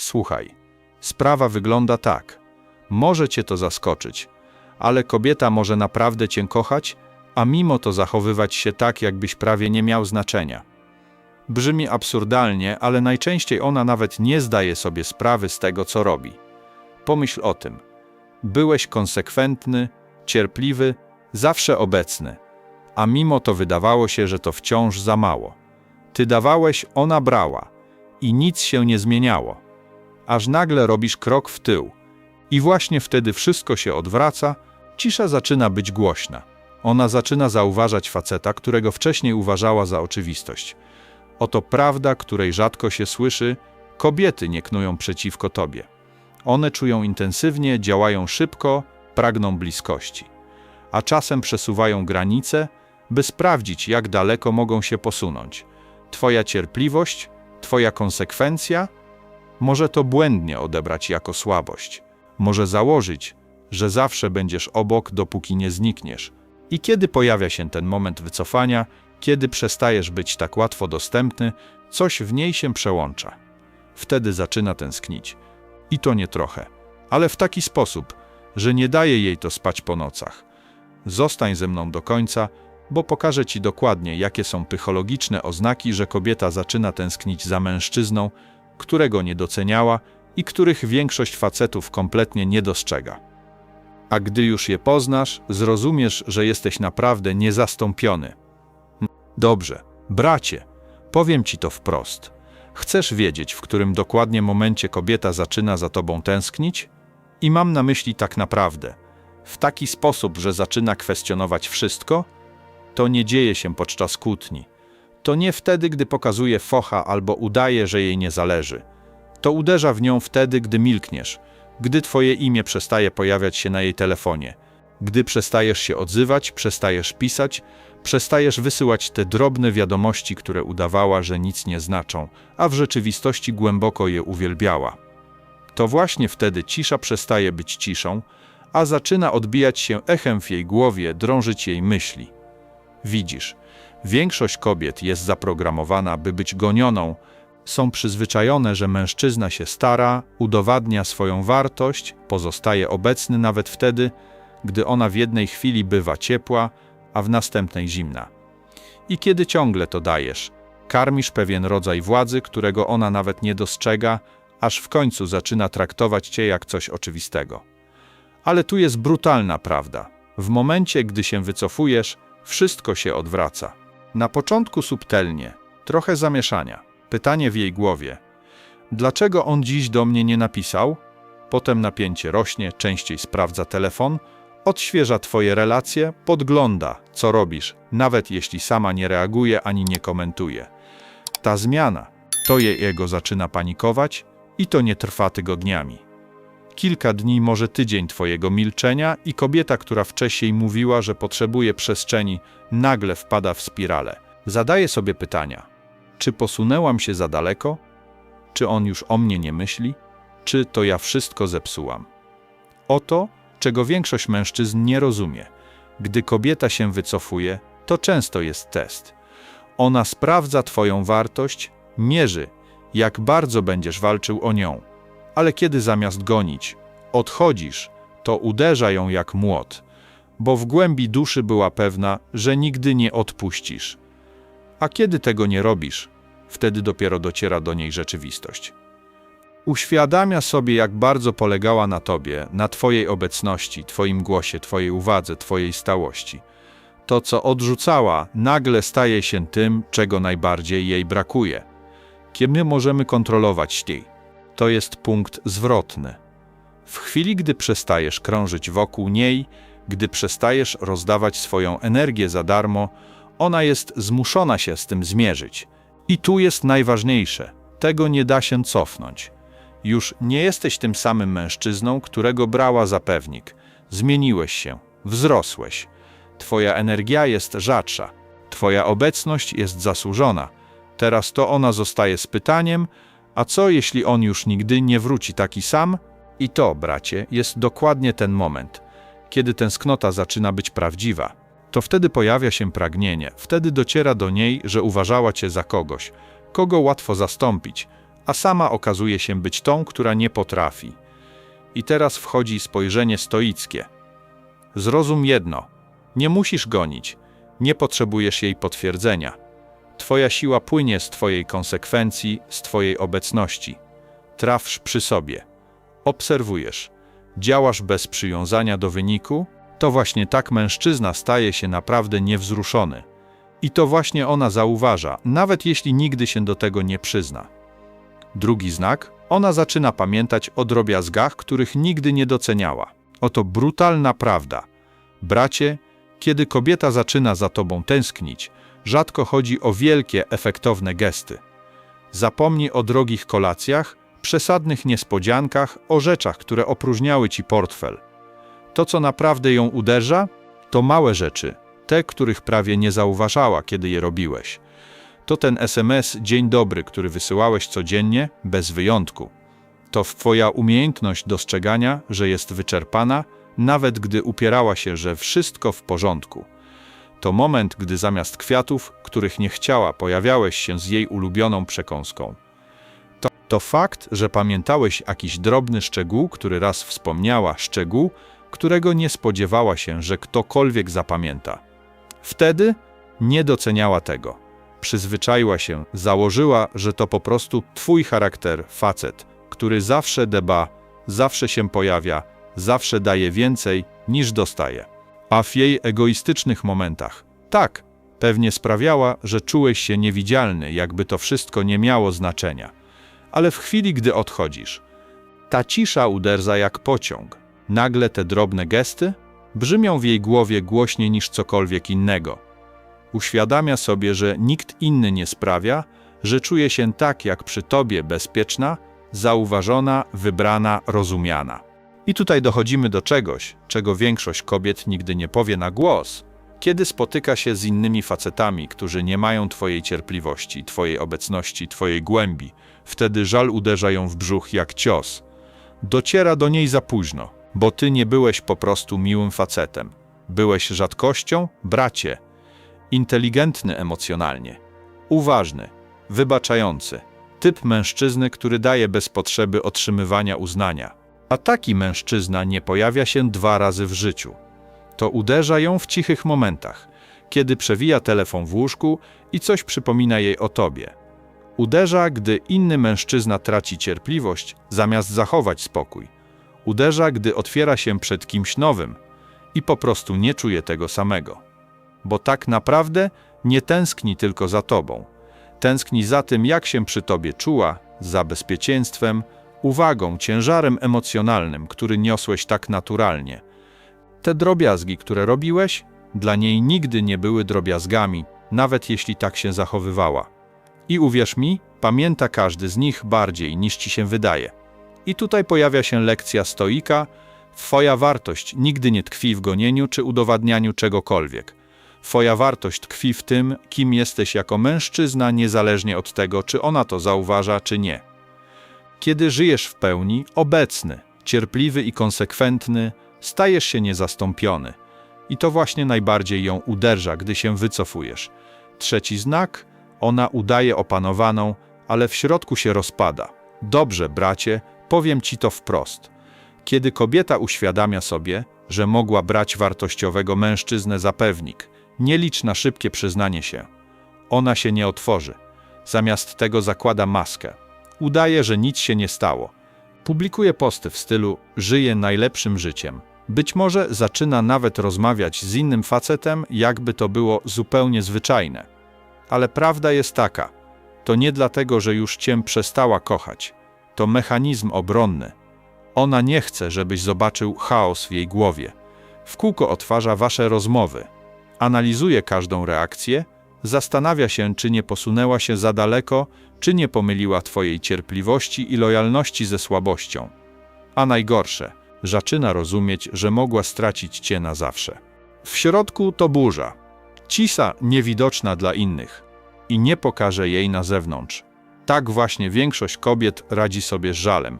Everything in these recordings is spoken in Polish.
Słuchaj, sprawa wygląda tak. Może cię to zaskoczyć, ale kobieta może naprawdę cię kochać, a mimo to zachowywać się tak, jakbyś prawie nie miał znaczenia. Brzmi absurdalnie, ale najczęściej ona nawet nie zdaje sobie sprawy z tego, co robi. Pomyśl o tym. Byłeś konsekwentny, cierpliwy, zawsze obecny, a mimo to wydawało się, że to wciąż za mało. Ty dawałeś, ona brała i nic się nie zmieniało. Aż nagle robisz krok w tył i właśnie wtedy wszystko się odwraca, cisza zaczyna być głośna. Ona zaczyna zauważać faceta, którego wcześniej uważała za oczywistość. Oto prawda, której rzadko się słyszy, kobiety nie knują przeciwko tobie. One czują intensywnie, działają szybko, pragną bliskości. A czasem przesuwają granice, by sprawdzić, jak daleko mogą się posunąć. Twoja cierpliwość, Twoja konsekwencja może to błędnie odebrać jako słabość. Może założyć, że zawsze będziesz obok, dopóki nie znikniesz. I kiedy pojawia się ten moment wycofania, kiedy przestajesz być tak łatwo dostępny, coś w niej się przełącza. Wtedy zaczyna tęsknić. I to nie trochę, ale w taki sposób, że nie daje jej to spać po nocach. Zostań ze mną do końca, bo pokażę ci dokładnie, jakie są psychologiczne oznaki, że kobieta zaczyna tęsknić za mężczyzną, którego nie doceniała i których większość facetów kompletnie nie dostrzega. A gdy już je poznasz, zrozumiesz, że jesteś naprawdę niezastąpiony. Dobrze, bracie, powiem ci to wprost. Chcesz wiedzieć, w którym dokładnie momencie kobieta zaczyna za tobą tęsknić? I mam na myśli tak naprawdę. W taki sposób, że zaczyna kwestionować wszystko? To nie dzieje się podczas kłótni. To nie wtedy, gdy pokazuje focha albo udaje, że jej nie zależy. To uderza w nią wtedy, gdy milkniesz, gdy twoje imię przestaje pojawiać się na jej telefonie, gdy przestajesz się odzywać, przestajesz pisać, przestajesz wysyłać te drobne wiadomości, które udawała, że nic nie znaczą, a w rzeczywistości głęboko je uwielbiała. To właśnie wtedy cisza przestaje być ciszą, a zaczyna odbijać się echem w jej głowie, drążyć jej myśli. Widzisz, większość kobiet jest zaprogramowana, by być gonioną, są przyzwyczajone, że mężczyzna się stara, udowadnia swoją wartość, pozostaje obecny nawet wtedy, gdy ona w jednej chwili bywa ciepła, a w następnej zimna. I kiedy ciągle to dajesz, karmisz pewien rodzaj władzy, którego ona nawet nie dostrzega, aż w końcu zaczyna traktować cię jak coś oczywistego. Ale tu jest brutalna prawda. W momencie, gdy się wycofujesz, wszystko się odwraca. Na początku subtelnie, trochę zamieszania, pytanie w jej głowie: Dlaczego on dziś do mnie nie napisał? Potem napięcie rośnie, częściej sprawdza telefon, odświeża twoje relacje, podgląda, co robisz, nawet jeśli sama nie reaguje ani nie komentuje. Ta zmiana, to jej ego zaczyna panikować i to nie trwa tygodniami. Kilka dni, może tydzień twojego milczenia i kobieta, która wcześniej mówiła, że potrzebuje przestrzeni, nagle wpada w spiralę. Zadaje sobie pytania: czy posunęłam się za daleko? Czy on już o mnie nie myśli? Czy to ja wszystko zepsułam? Oto, czego większość mężczyzn nie rozumie. Gdy kobieta się wycofuje, to często jest test. Ona sprawdza Twoją wartość, mierzy, jak bardzo będziesz walczył o nią. Ale kiedy zamiast gonić, odchodzisz, to uderza ją jak młot, bo w głębi duszy była pewna, że nigdy nie odpuścisz. A kiedy tego nie robisz, wtedy dopiero dociera do niej rzeczywistość. Uświadamia sobie, jak bardzo polegała na tobie, na twojej obecności, twoim głosie, twojej uwadze, twojej stałości. To, co odrzucała, nagle staje się tym, czego najbardziej jej brakuje. Kiedy możemy kontrolować jej? To jest punkt zwrotny. W chwili, gdy przestajesz krążyć wokół niej, gdy przestajesz rozdawać swoją energię za darmo, ona jest zmuszona się z tym zmierzyć. I tu jest najważniejsze: tego nie da się cofnąć. Już nie jesteś tym samym mężczyzną, którego brała za pewnik. Zmieniłeś się, wzrosłeś. Twoja energia jest rzadsza, Twoja obecność jest zasłużona. Teraz to ona zostaje z pytaniem: a co jeśli on już nigdy nie wróci taki sam? I to, bracie, jest dokładnie ten moment, kiedy tęsknota zaczyna być prawdziwa. To wtedy pojawia się pragnienie, wtedy dociera do niej, że uważała cię za kogoś, kogo łatwo zastąpić, a sama okazuje się być tą, która nie potrafi. I teraz wchodzi spojrzenie stoickie. Zrozum jedno: nie musisz gonić, nie potrzebujesz jej potwierdzenia. Twoja siła płynie z Twojej konsekwencji, z Twojej obecności. Trafsz przy sobie. Obserwujesz. Działasz bez przywiązania do wyniku, to właśnie tak mężczyzna staje się naprawdę niewzruszony. I to właśnie ona zauważa, nawet jeśli nigdy się do tego nie przyzna. Drugi znak, ona zaczyna pamiętać o drobiazgach, których nigdy nie doceniała. Oto brutalna prawda. Bracie, kiedy kobieta zaczyna za tobą tęsknić, rzadko chodzi o wielkie, efektowne gesty. Zapomnij o drogich kolacjach, przesadnych niespodziankach, o rzeczach, które opróżniały ci portfel. To, co naprawdę ją uderza, to małe rzeczy, te, których prawie nie zauważała, kiedy je robiłeś. To ten SMS Dzień dobry, który wysyłałeś codziennie, bez wyjątku. To Twoja umiejętność dostrzegania, że jest wyczerpana, nawet gdy upierała się, że wszystko w porządku. To moment, gdy zamiast kwiatów, których nie chciała, pojawiałeś się z jej ulubioną przekąską. To, to fakt, że pamiętałeś jakiś drobny szczegół, który raz wspomniała, szczegół, którego nie spodziewała się, że ktokolwiek zapamięta. Wtedy nie doceniała tego. Przyzwyczaiła się, założyła, że to po prostu twój charakter, facet, który zawsze dba, zawsze się pojawia, zawsze daje więcej niż dostaje. A w jej egoistycznych momentach, tak, pewnie sprawiała, że czułeś się niewidzialny, jakby to wszystko nie miało znaczenia. Ale w chwili, gdy odchodzisz, ta cisza uderza jak pociąg. Nagle te drobne gesty brzmią w jej głowie głośniej niż cokolwiek innego. Uświadamia sobie, że nikt inny nie sprawia, że czuje się tak jak przy tobie bezpieczna, zauważona, wybrana, rozumiana. I tutaj dochodzimy do czegoś, czego większość kobiet nigdy nie powie na głos. Kiedy spotyka się z innymi facetami, którzy nie mają Twojej cierpliwości, Twojej obecności, Twojej głębi, wtedy żal uderza ją w brzuch jak cios. Dociera do niej za późno, bo Ty nie byłeś po prostu miłym facetem. Byłeś rzadkością, bracie. Inteligentny emocjonalnie, uważny, wybaczający. Typ mężczyzny, który daje bez potrzeby otrzymywania uznania. A taki mężczyzna nie pojawia się dwa razy w życiu. To uderza ją w cichych momentach, kiedy przewija telefon w łóżku i coś przypomina jej o tobie. Uderza, gdy inny mężczyzna traci cierpliwość, zamiast zachować spokój. Uderza, gdy otwiera się przed kimś nowym i po prostu nie czuje tego samego. Bo tak naprawdę nie tęskni tylko za tobą. Tęskni za tym, jak się przy tobie czuła, za bezpieczeństwem, uwagą, ciężarem emocjonalnym, który niosłeś tak naturalnie. Te drobiazgi, które robiłeś, dla niej nigdy nie były drobiazgami, nawet jeśli tak się zachowywała. I uwierz mi, pamięta każdy z nich bardziej niż ci się wydaje. I tutaj pojawia się lekcja stoika. Twoja wartość nigdy nie tkwi w gonieniu czy udowadnianiu czegokolwiek. Twoja wartość tkwi w tym, kim jesteś jako mężczyzna, niezależnie od tego, czy ona to zauważa, czy nie. Kiedy żyjesz w pełni, obecny, cierpliwy i konsekwentny, stajesz się niezastąpiony. I to właśnie najbardziej ją uderza, gdy się wycofujesz. Trzeci znak, ona udaje opanowaną, ale w środku się rozpada. Dobrze, bracie, powiem ci to wprost. Kiedy kobieta uświadamia sobie, że mogła brać wartościowego mężczyznę za pewnik, nie licz na szybkie przyznanie się. Ona się nie otworzy. Zamiast tego zakłada maskę. Udaje, że nic się nie stało. Publikuje posty w stylu żyje najlepszym życiem. Być może zaczyna nawet rozmawiać z innym facetem, jakby to było zupełnie zwyczajne. Ale prawda jest taka: to nie dlatego, że już cię przestała kochać. To mechanizm obronny. Ona nie chce, żebyś zobaczył chaos w jej głowie. W kółko odtwarza wasze rozmowy. Analizuje każdą reakcję, zastanawia się, czy nie posunęła się za daleko, czy nie pomyliła Twojej cierpliwości i lojalności ze słabością. A najgorsze, zaczyna rozumieć, że mogła stracić Cię na zawsze. W środku to burza, cisa niewidoczna dla innych i nie pokaże jej na zewnątrz. Tak właśnie większość kobiet radzi sobie z żalem.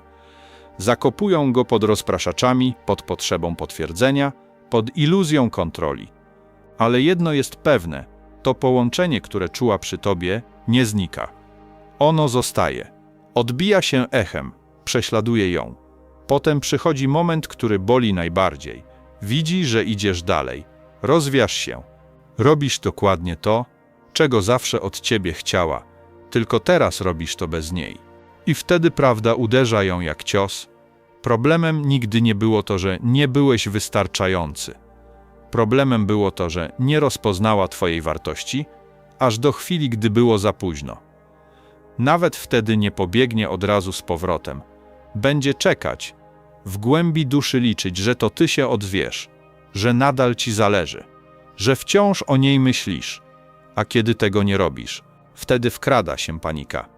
Zakopują go pod rozpraszaczami, pod potrzebą potwierdzenia, pod iluzją kontroli. Ale jedno jest pewne: to połączenie, które czuła przy tobie, nie znika ono zostaje, Odbija się echem, prześladuje ją. Potem przychodzi moment, który boli najbardziej. Widzi, że idziesz dalej. Rozwijasz się. Robisz dokładnie to, czego zawsze od ciebie chciała, tylko teraz robisz to bez niej. I wtedy prawda uderza ją jak cios. Problemem nigdy nie było to, że nie byłeś wystarczający. Problemem było to, że nie rozpoznała twojej wartości, aż do chwili, gdy było za późno. Nawet wtedy nie pobiegnie od razu z powrotem. Będzie czekać, w głębi duszy liczyć, że to ty się odwiesz, że nadal ci zależy, że wciąż o niej myślisz, a kiedy tego nie robisz, wtedy wkrada się panika.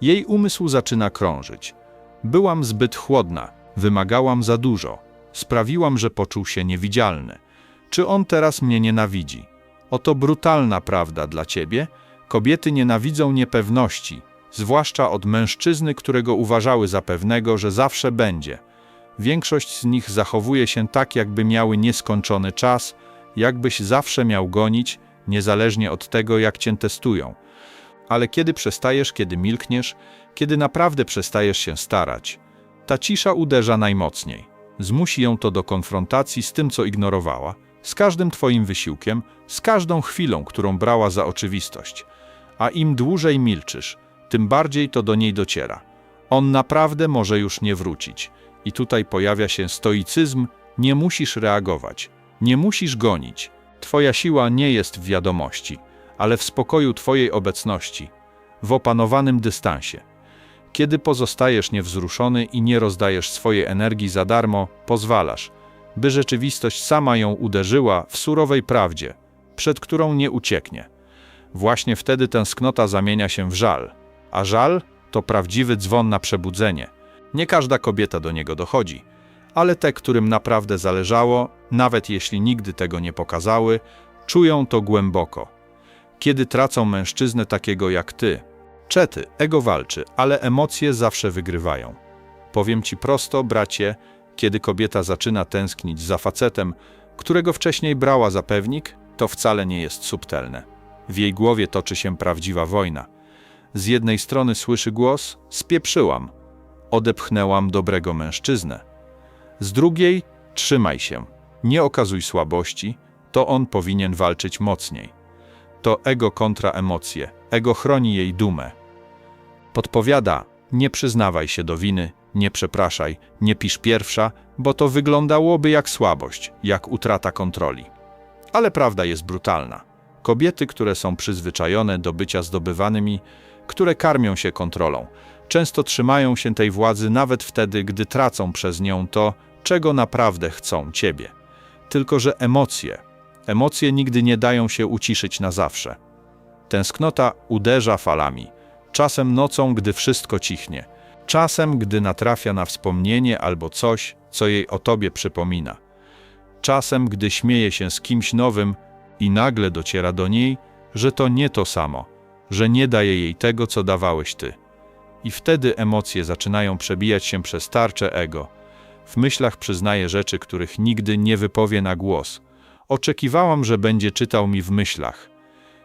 Jej umysł zaczyna krążyć. Byłam zbyt chłodna, wymagałam za dużo, sprawiłam, że poczuł się niewidzialny. Czy on teraz mnie nienawidzi? Oto brutalna prawda dla ciebie. Kobiety nienawidzą niepewności, zwłaszcza od mężczyzny, którego uważały za pewnego, że zawsze będzie. Większość z nich zachowuje się tak, jakby miały nieskończony czas, jakbyś zawsze miał gonić, niezależnie od tego, jak cię testują. Ale kiedy przestajesz, kiedy milkniesz, kiedy naprawdę przestajesz się starać, ta cisza uderza najmocniej. Zmusi ją to do konfrontacji z tym, co ignorowała, z każdym twoim wysiłkiem, z każdą chwilą, którą brała za oczywistość. A im dłużej milczysz, tym bardziej to do niej dociera. On naprawdę może już nie wrócić. I tutaj pojawia się stoicyzm, nie musisz reagować, nie musisz gonić. Twoja siła nie jest w wiadomości, ale w spokoju Twojej obecności, w opanowanym dystansie. Kiedy pozostajesz niewzruszony i nie rozdajesz swojej energii za darmo, pozwalasz, by rzeczywistość sama ją uderzyła w surowej prawdzie, przed którą nie ucieknie. Właśnie wtedy tęsknota zamienia się w żal, a żal to prawdziwy dzwon na przebudzenie. Nie każda kobieta do niego dochodzi, ale te, którym naprawdę zależało, nawet jeśli nigdy tego nie pokazały, czują to głęboko. Kiedy tracą mężczyznę takiego jak ty, czety, ego walczy, ale emocje zawsze wygrywają. Powiem ci prosto, bracie, kiedy kobieta zaczyna tęsknić za facetem, którego wcześniej brała za pewnik, to wcale nie jest subtelne. W jej głowie toczy się prawdziwa wojna. Z jednej strony słyszy głos: Spieprzyłam, odepchnęłam dobrego mężczyznę. Z drugiej: Trzymaj się, nie okazuj słabości, to on powinien walczyć mocniej. To ego kontra emocje, ego chroni jej dumę. Podpowiada: Nie przyznawaj się do winy, nie przepraszaj, nie pisz pierwsza, bo to wyglądałoby jak słabość, jak utrata kontroli. Ale prawda jest brutalna. Kobiety, które są przyzwyczajone do bycia zdobywanymi, które karmią się kontrolą, często trzymają się tej władzy nawet wtedy, gdy tracą przez nią to, czego naprawdę chcą ciebie. Tylko, że emocje, emocje nigdy nie dają się uciszyć na zawsze. Tęsknota uderza falami, czasem nocą, gdy wszystko cichnie, czasem, gdy natrafia na wspomnienie albo coś, co jej o tobie przypomina. Czasem, gdy śmieje się z kimś nowym i nagle dociera do niej, że to nie to samo, że nie daje jej tego, co dawałeś ty. I wtedy emocje zaczynają przebijać się przez tarczę ego. W myślach przyznaje rzeczy, których nigdy nie wypowie na głos. Oczekiwałam, że będzie czytał mi w myślach.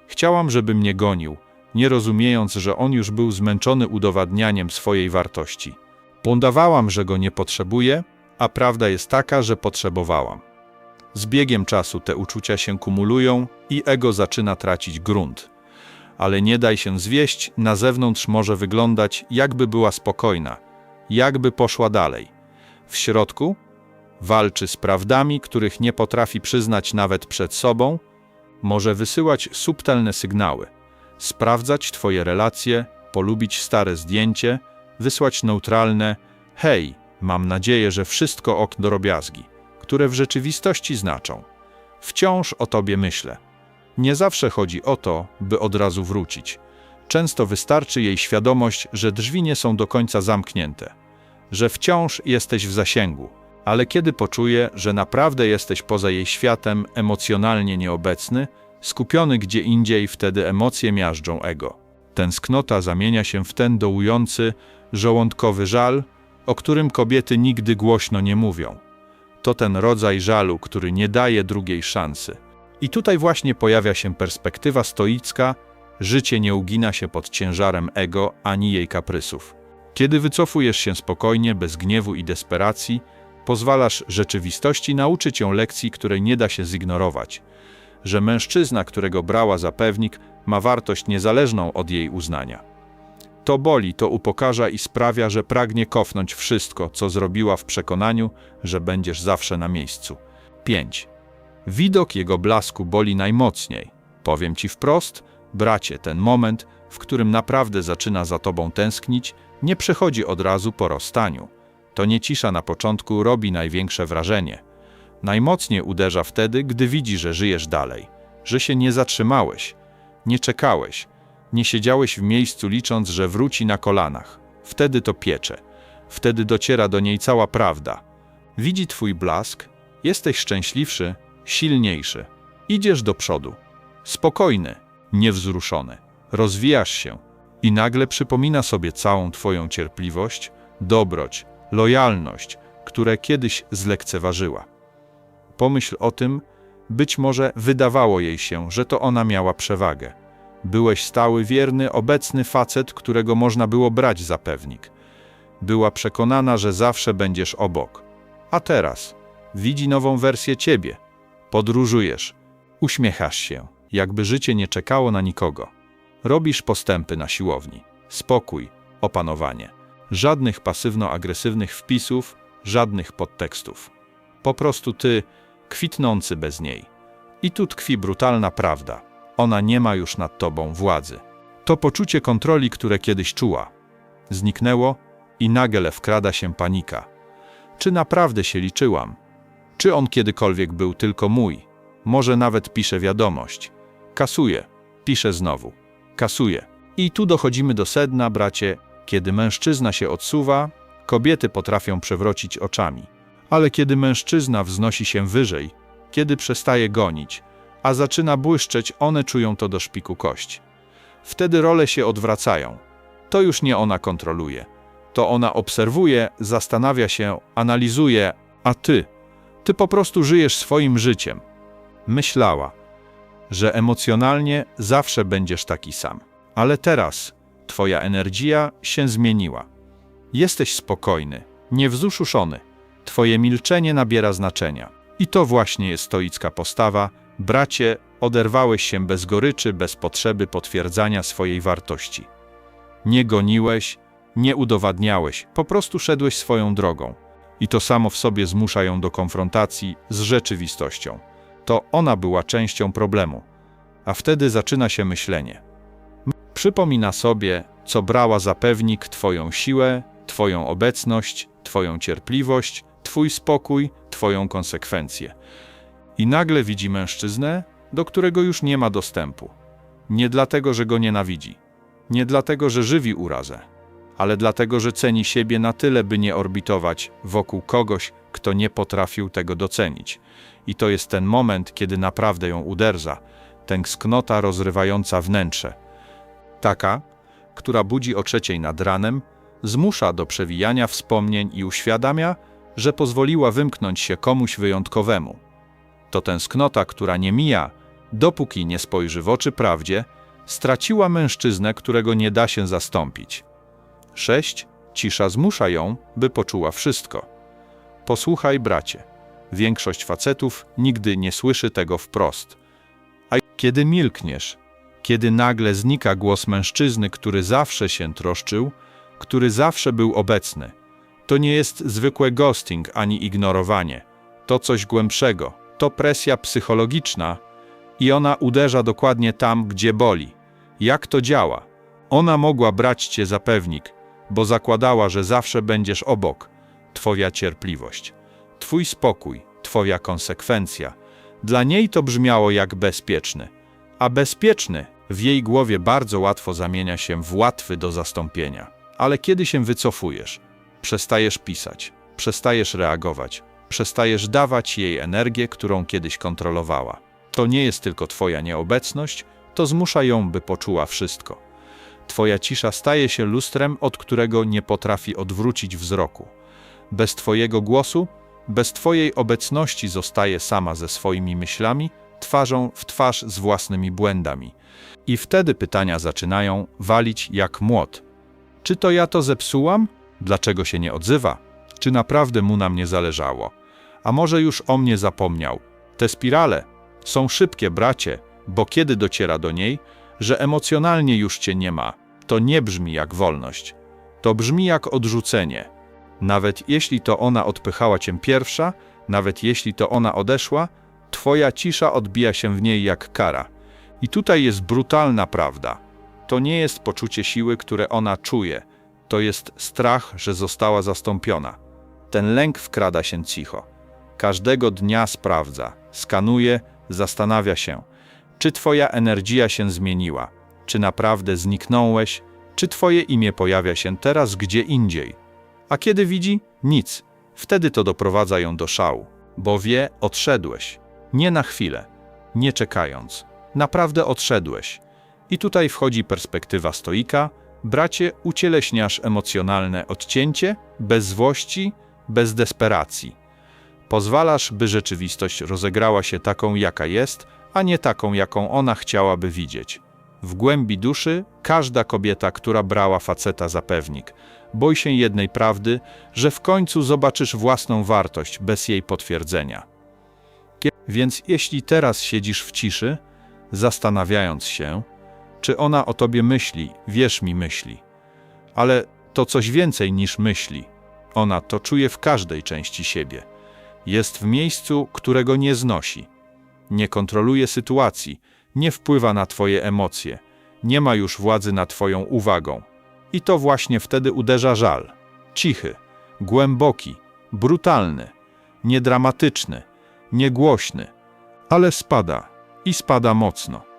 Chciałam, żeby mnie gonił, nie rozumiejąc, że on już był zmęczony udowadnianiem swojej wartości. Pondawałam, że go nie potrzebuję, a prawda jest taka, że potrzebowałam. Z biegiem czasu te uczucia się kumulują i ego zaczyna tracić grunt. Ale nie daj się zwieść, na zewnątrz może wyglądać, jakby była spokojna, jakby poszła dalej. W środku walczy z prawdami, których nie potrafi przyznać nawet przed sobą, może wysyłać subtelne sygnały, sprawdzać Twoje relacje, polubić stare zdjęcie, wysłać neutralne hej, mam nadzieję, że wszystko ok drobiazgi, które w rzeczywistości znaczą. Wciąż o Tobie myślę. Nie zawsze chodzi o to, by od razu wrócić. Często wystarczy jej świadomość, że drzwi nie są do końca zamknięte, że wciąż jesteś w zasięgu, ale kiedy poczuje, że naprawdę jesteś poza jej światem, emocjonalnie nieobecny, skupiony gdzie indziej, wtedy emocje miażdżą ego. Tęsknota zamienia się w ten dołujący, żołądkowy żal, o którym kobiety nigdy głośno nie mówią. To ten rodzaj żalu, który nie daje drugiej szansy. I tutaj właśnie pojawia się perspektywa stoicka, życie nie ugina się pod ciężarem ego ani jej kaprysów. Kiedy wycofujesz się spokojnie, bez gniewu i desperacji, pozwalasz rzeczywistości nauczyć ją lekcji, której nie da się zignorować. Że mężczyzna, którego brała za pewnik, ma wartość niezależną od jej uznania. To boli, to upokarza i sprawia, że pragnie kofnąć wszystko, co zrobiła w przekonaniu, że będziesz zawsze na miejscu. 5. Widok jego blasku boli najmocniej. Powiem ci wprost, bracie, ten moment, w którym naprawdę zaczyna za tobą tęsknić, nie przychodzi od razu po rozstaniu. To nie cisza na początku robi największe wrażenie. Najmocniej uderza wtedy, gdy widzi, że żyjesz dalej, że się nie zatrzymałeś, nie czekałeś, nie siedziałeś w miejscu licząc, że wróci na kolanach. Wtedy to piecze. Wtedy dociera do niej cała prawda. Widzi twój blask, jesteś szczęśliwszy, silniejszy. Idziesz do przodu. Spokojny, niewzruszony. Rozwijasz się i nagle przypomina sobie całą twoją cierpliwość, dobroć, lojalność, które kiedyś zlekceważyła. Pomyśl o tym, być może wydawało jej się, że to ona miała przewagę. Byłeś stały, wierny, obecny facet, którego można było brać za pewnik. Była przekonana, że zawsze będziesz obok. A teraz widzi nową wersję ciebie. Podróżujesz, uśmiechasz się, jakby życie nie czekało na nikogo. Robisz postępy na siłowni. Spokój, opanowanie. Żadnych pasywno-agresywnych wpisów, żadnych podtekstów. Po prostu ty, kwitnący bez niej. I tu tkwi brutalna prawda. Ona nie ma już nad tobą władzy. To poczucie kontroli, które kiedyś czuła, zniknęło i nagle wkrada się panika. Czy naprawdę się liczyłam? Czy on kiedykolwiek był tylko mój? Może nawet pisze wiadomość. Kasuje, pisze znowu. Kasuje. I tu dochodzimy do sedna, bracie. Kiedy mężczyzna się odsuwa, kobiety potrafią przewrócić oczami. Ale kiedy mężczyzna wznosi się wyżej, kiedy przestaje gonić, a zaczyna błyszczeć, one czują to do szpiku kości. Wtedy role się odwracają. To już nie ona kontroluje. To ona obserwuje, zastanawia się, analizuje, a ty, ty po prostu żyjesz swoim życiem. Myślała, że emocjonalnie zawsze będziesz taki sam. Ale teraz twoja energia się zmieniła. Jesteś spokojny, niewzruszony. Twoje milczenie nabiera znaczenia. I to właśnie jest stoicka postawa. Bracie, oderwałeś się bez goryczy, bez potrzeby potwierdzania swojej wartości. Nie goniłeś, nie udowadniałeś, po prostu szedłeś swoją drogą. I to samo w sobie zmusza ją do konfrontacji z rzeczywistością. To ona była częścią problemu. A wtedy zaczyna się myślenie. Przypomina sobie, co brała za pewnik Twoją siłę, Twoją obecność, Twoją cierpliwość, Twój spokój, Twoją konsekwencję. I nagle widzi mężczyznę, do którego już nie ma dostępu. Nie dlatego, że go nienawidzi, nie dlatego, że żywi urazę, ale dlatego, że ceni siebie na tyle, by nie orbitować wokół kogoś, kto nie potrafił tego docenić. I to jest ten moment, kiedy naprawdę ją uderza, tęsknota rozrywająca wnętrze. Taka, która budzi o trzeciej nad ranem, zmusza do przewijania wspomnień i uświadamia, że pozwoliła wymknąć się komuś wyjątkowemu. To tęsknota, która nie mija, dopóki nie spojrzy w oczy prawdzie, straciła mężczyznę, którego nie da się zastąpić. 6. Cisza zmusza ją, by poczuła wszystko. Posłuchaj, bracie. Większość facetów nigdy nie słyszy tego wprost. A kiedy milkniesz, kiedy nagle znika głos mężczyzny, który zawsze się troszczył, który zawsze był obecny, to nie jest zwykłe ghosting ani ignorowanie. To coś głębszego, to presja psychologiczna i ona uderza dokładnie tam, gdzie boli. Jak to działa? Ona mogła brać cię za pewnik, bo zakładała, że zawsze będziesz obok. Twoja cierpliwość, twój spokój, twoja konsekwencja. Dla niej to brzmiało jak bezpieczny, a bezpieczny w jej głowie bardzo łatwo zamienia się w łatwy do zastąpienia. Ale kiedy się wycofujesz, przestajesz pisać, przestajesz reagować, przestajesz dawać jej energię, którą kiedyś kontrolowała. To nie jest tylko twoja nieobecność, to zmusza ją, by poczuła wszystko. Twoja cisza staje się lustrem, od którego nie potrafi odwrócić wzroku. Bez Twojego głosu, bez Twojej obecności zostaje sama ze swoimi myślami, twarzą w twarz z własnymi błędami. I wtedy pytania zaczynają walić jak młot. Czy to ja to zepsułam? Dlaczego się nie odzywa? Czy naprawdę mu na mnie zależało? A może już o mnie zapomniał? Te spirale są szybkie, bracie, bo kiedy dociera do niej, że emocjonalnie już cię nie ma, to nie brzmi jak wolność. To brzmi jak odrzucenie. Nawet jeśli to ona odpychała cię pierwsza, nawet jeśli to ona odeszła, twoja cisza odbija się w niej jak kara. I tutaj jest brutalna prawda. To nie jest poczucie siły, które ona czuje. To jest strach, że została zastąpiona. Ten lęk wkrada się cicho. Każdego dnia sprawdza, skanuje, zastanawia się, czy twoja energia się zmieniła, czy naprawdę zniknąłeś, czy twoje imię pojawia się teraz gdzie indziej. A kiedy widzi? Nic. Wtedy to doprowadza ją do szału, bo wie, odszedłeś. Nie na chwilę, nie czekając. Naprawdę odszedłeś. I tutaj wchodzi perspektywa stoika, bracie, ucieleśniasz emocjonalne odcięcie, bez złości, bez desperacji. Pozwalasz, by rzeczywistość rozegrała się taką, jaka jest, a nie taką, jaką ona chciałaby widzieć. W głębi duszy każda kobieta, która brała faceta za pewnik, boi się jednej prawdy, że w końcu zobaczysz własną wartość bez jej potwierdzenia. Więc jeśli teraz siedzisz w ciszy, zastanawiając się, czy ona o tobie myśli, wierz mi myśli. Ale to coś więcej niż myśli. Ona to czuje w każdej części siebie. Jest w miejscu, którego nie znosi. Nie kontroluje sytuacji, nie wpływa na twoje emocje, nie ma już władzy nad twoją uwagą. I to właśnie wtedy uderza żal. Cichy, głęboki, brutalny, niedramatyczny, niegłośny, ale spada i spada mocno.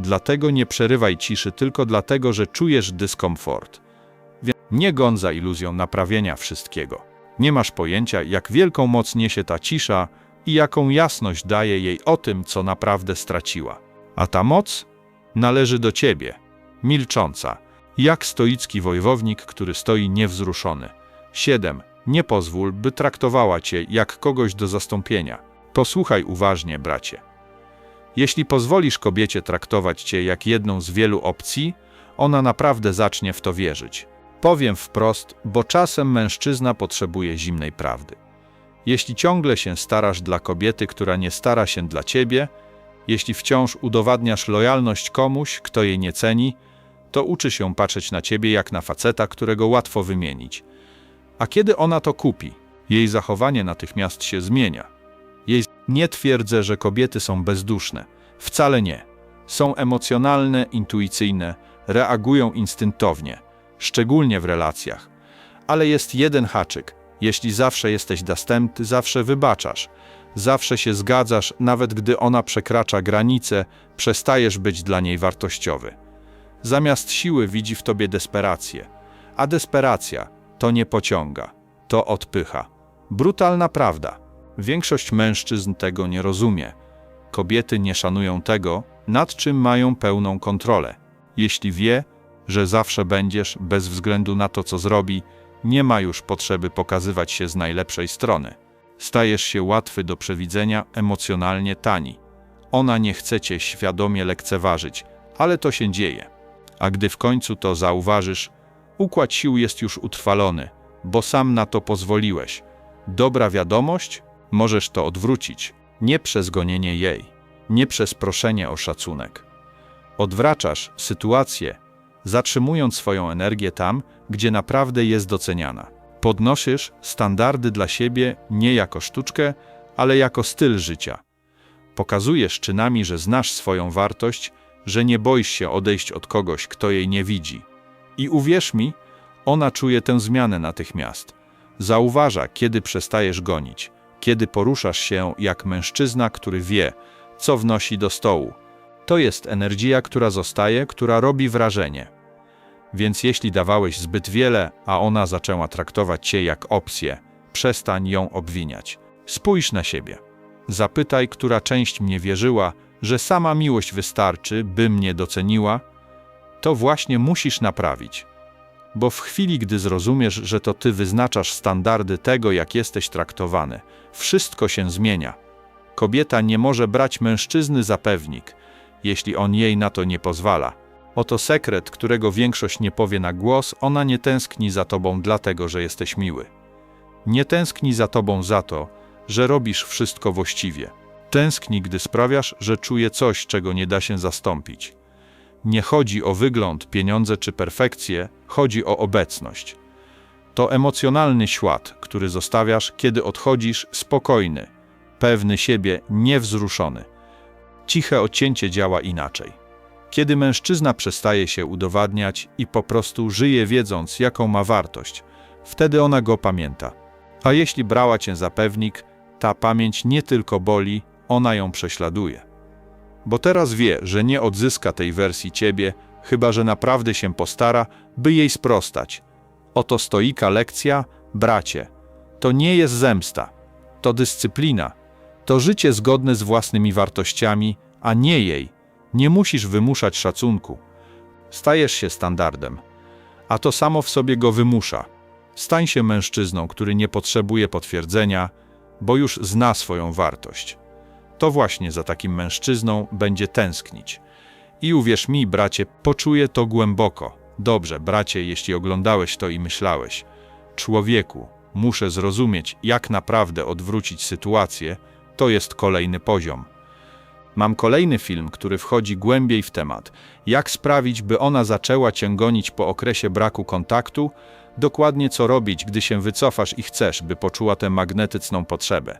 Dlatego nie przerywaj ciszy tylko dlatego, że czujesz dyskomfort. Wie- Nie gonza iluzją naprawienia wszystkiego. Nie masz pojęcia, jak wielką moc niesie ta cisza i jaką jasność daje jej o tym, co naprawdę straciła. A ta moc należy do ciebie, milcząca, jak stoicki wojownik, który stoi niewzruszony. 7. Nie pozwól, by traktowała cię jak kogoś do zastąpienia. Posłuchaj uważnie, bracie. Jeśli pozwolisz kobiecie traktować cię jak jedną z wielu opcji, ona naprawdę zacznie w to wierzyć. Powiem wprost, bo czasem mężczyzna potrzebuje zimnej prawdy. Jeśli ciągle się starasz dla kobiety, która nie stara się dla ciebie, jeśli wciąż udowadniasz lojalność komuś, kto jej nie ceni, to uczy się patrzeć na ciebie jak na faceta, którego łatwo wymienić. A kiedy ona to kupi, jej zachowanie natychmiast się zmienia. Jej nie twierdzę, że kobiety są bezduszne. Wcale nie. Są emocjonalne, intuicyjne, reagują instynktownie, szczególnie w relacjach. Ale jest jeden haczyk. Jeśli zawsze jesteś dostępny, zawsze wybaczasz. Zawsze się zgadzasz, nawet gdy ona przekracza granice, przestajesz być dla niej wartościowy. Zamiast siły widzi w tobie desperację. A desperacja to nie pociąga, to odpycha. Brutalna prawda. Większość mężczyzn tego nie rozumie. Kobiety nie szanują tego, nad czym mają pełną kontrolę. Jeśli wie, że zawsze będziesz, bez względu na to, co zrobi, nie ma już potrzeby pokazywać się z najlepszej strony. Stajesz się łatwy do przewidzenia, emocjonalnie tani. Ona nie chce cię świadomie lekceważyć, ale to się dzieje. A gdy w końcu to zauważysz, układ sił jest już utrwalony, bo sam na to pozwoliłeś. Dobra wiadomość? Możesz to odwrócić, nie przez gonienie jej, nie przez proszenie o szacunek. Odwraczasz sytuację, zatrzymując swoją energię tam, gdzie naprawdę jest doceniana. Podnosisz standardy dla siebie nie jako sztuczkę, ale jako styl życia. Pokazujesz czynami, że znasz swoją wartość, że nie boisz się odejść od kogoś, kto jej nie widzi. I uwierz mi, ona czuje tę zmianę natychmiast. Zauważa, kiedy przestajesz gonić, kiedy poruszasz się jak mężczyzna, który wie, co wnosi do stołu. To jest energia, która zostaje, która robi wrażenie. Więc jeśli dawałeś zbyt wiele, a ona zaczęła traktować cię jak opcję, przestań ją obwiniać. Spójrz na siebie. Zapytaj, która część mnie wierzyła, że sama miłość wystarczy, by mnie doceniła. To właśnie musisz naprawić. Bo w chwili, gdy zrozumiesz, że to ty wyznaczasz standardy tego, jak jesteś traktowany, wszystko się zmienia. Kobieta nie może brać mężczyzny za pewnik, jeśli on jej na to nie pozwala. Oto sekret, którego większość nie powie na głos, ona nie tęskni za tobą dlatego, że jesteś miły. Nie tęskni za tobą za to, że robisz wszystko właściwie. Tęskni, gdy sprawiasz, że czuje coś, czego nie da się zastąpić. Nie chodzi o wygląd, pieniądze czy perfekcję, chodzi o obecność. To emocjonalny świat, który zostawiasz, kiedy odchodzisz spokojny, pewny siebie, niewzruszony. Ciche odcięcie działa inaczej. Kiedy mężczyzna przestaje się udowadniać i po prostu żyje wiedząc, jaką ma wartość, wtedy ona go pamięta. A jeśli brała cię za pewnik, ta pamięć nie tylko boli, ona ją prześladuje. Bo teraz wie, że nie odzyska tej wersji ciebie, chyba że naprawdę się postara, by jej sprostać. Oto stoika lekcja, bracie. To nie jest zemsta, to dyscyplina, to życie zgodne z własnymi wartościami, a nie jej. Nie musisz wymuszać szacunku. Stajesz się standardem, a to samo w sobie go wymusza. Stań się mężczyzną, który nie potrzebuje potwierdzenia, bo już zna swoją wartość. To właśnie za takim mężczyzną będzie tęsknić. I uwierz mi, bracie, poczuję to głęboko. Dobrze, bracie, jeśli oglądałeś to i myślałeś. Człowieku, muszę zrozumieć, jak naprawdę odwrócić sytuację, to jest kolejny poziom. Mam kolejny film, który wchodzi głębiej w temat. Jak sprawić, by ona zaczęła cię gonić po okresie braku kontaktu? Dokładnie co robić, gdy się wycofasz i chcesz, by poczuła tę magnetyczną potrzebę.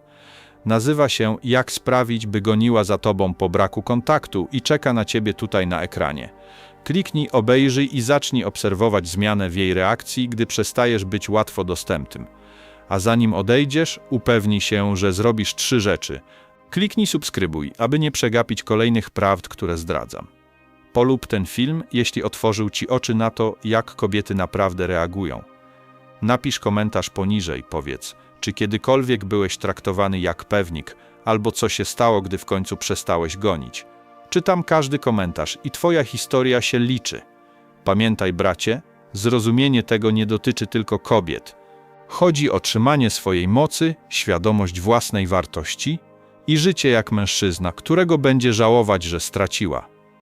Nazywa się Jak sprawić, by goniła za tobą po braku kontaktu i czeka na ciebie tutaj na ekranie. Kliknij, obejrzyj i zacznij obserwować zmianę w jej reakcji, gdy przestajesz być łatwo dostępnym. A zanim odejdziesz, upewnij się, że zrobisz trzy rzeczy. Kliknij subskrybuj, aby nie przegapić kolejnych prawd, które zdradzam. Polub ten film, jeśli otworzył Ci oczy na to, jak kobiety naprawdę reagują. Napisz komentarz poniżej, powiedz, czy kiedykolwiek byłeś traktowany jak pewnik, albo co się stało, gdy w końcu przestałeś gonić. Czytam każdy komentarz i Twoja historia się liczy. Pamiętaj, bracie, zrozumienie tego nie dotyczy tylko kobiet. Chodzi o trzymanie swojej mocy, świadomość własnej wartości i życie jak mężczyzna, którego będzie żałować, że straciła.